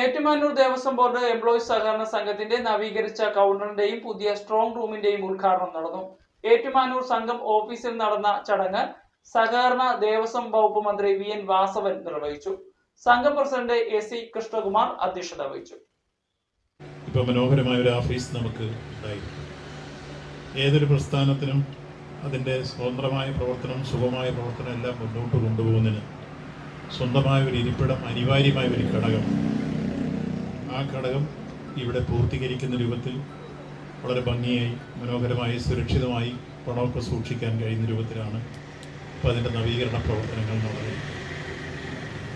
Ettumanoor Devaswom board employees സഹകരണ സംഘത്തിന്റെ നവീകരിച്ച കൗണ്ടറിന്റെയും പുതിയ സ്ട്രോങ് റൂമിന്റെയും ഉദ്ഘാടനം നടന്നു. ഏറ്റുമാനൂർ സംഘം ഓഫീസിൽ നടന്ന ചടങ്ങ് സഹകരണ ദേവസ്വം വകുപ്പ് മന്ത്രി വി എൻ വാസവൻ നിർവഹിച്ചു. സംഘം പ്രസിഡന്റ് എ സി കൃഷ്ണകുമാർ അധ്യക്ഷത വഹിച്ചു. ഇപ്പൊ മനോഹരമായ ഒരു ഓഫീസ് നമുക്ക് ഉണ്ടായി. ഏതൊരു പ്രസ്ഥാനത്തിനും അതിന്റെ സ്വതന്ത്രമായ പ്രവർത്തനം സുഖമായ പ്രവർത്തനം എല്ലാം മുന്നോട്ട് കൊണ്ടുപോകുന്നതിന് സ്വന്തമായ ഒരു ഇരിപ്പിടം അനിവാര്യമായ ഒരു ഘടകം ആ ഘടകം ഇവിടെ പൂർത്തീകരിക്കുന്ന രൂപത്തിൽ വളരെ ഭംഗിയായി മനോഹരമായി സുരക്ഷിതമായി പണമൊക്കെ സൂക്ഷിക്കാൻ കഴിയുന്ന രൂപത്തിലാണ് ഇപ്പോൾ അതിന്റെ നവീകരണ പ്രവർത്തനങ്ങൾ നടന്നത്.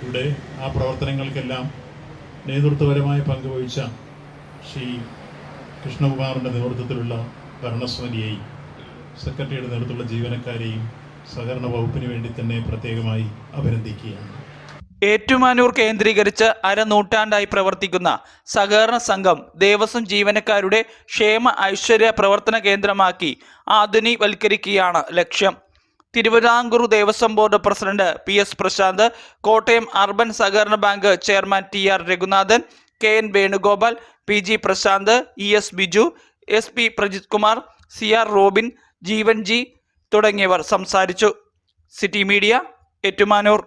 ഇവിടെ ആ പ്രവർത്തനങ്ങൾക്കെല്ലാം നേതൃത്വപരമായ പങ്കുവഹിച്ച ശ്രീ കൃഷ്ണകുമാറിന്റെ നേതൃത്വത്തിലുള്ള ഭരണസമിതിയെയും സെക്രട്ടറിയുടെ നേതൃത്വത്തിലുള്ള ജീവനക്കാരെയും സഹകരണ വകുപ്പിന് വേണ്ടി തന്നെ പ്രത്യേകമായി അഭിനന്ദിക്കുകയാണ്. ഏറ്റുമാനൂർ കേന്ദ്രീകരിച്ച് അരനൂറ്റാണ്ടായി പ്രവർത്തിക്കുന്ന സഹകരണ സംഘം ദേവസ്വം ജീവനക്കാരുടെ ക്ഷേമ ഐശ്വര്യ പ്രവർത്തന കേന്ദ്രമാക്കി ആധുനികവൽക്കരിക്കുകയാണ് ലക്ഷ്യം. Thiruvithamkoor Devaswom board president P S Prashanth Kottayam urban സഹകരണ bank chairman T R Raghunathan K N Venugopal P G Prashanth E S Biju S P Prajith Kumar C R Robin Jeevan G തുടങ്ങിയവർ സംസാരിച്ചു. City media Ettumanoor.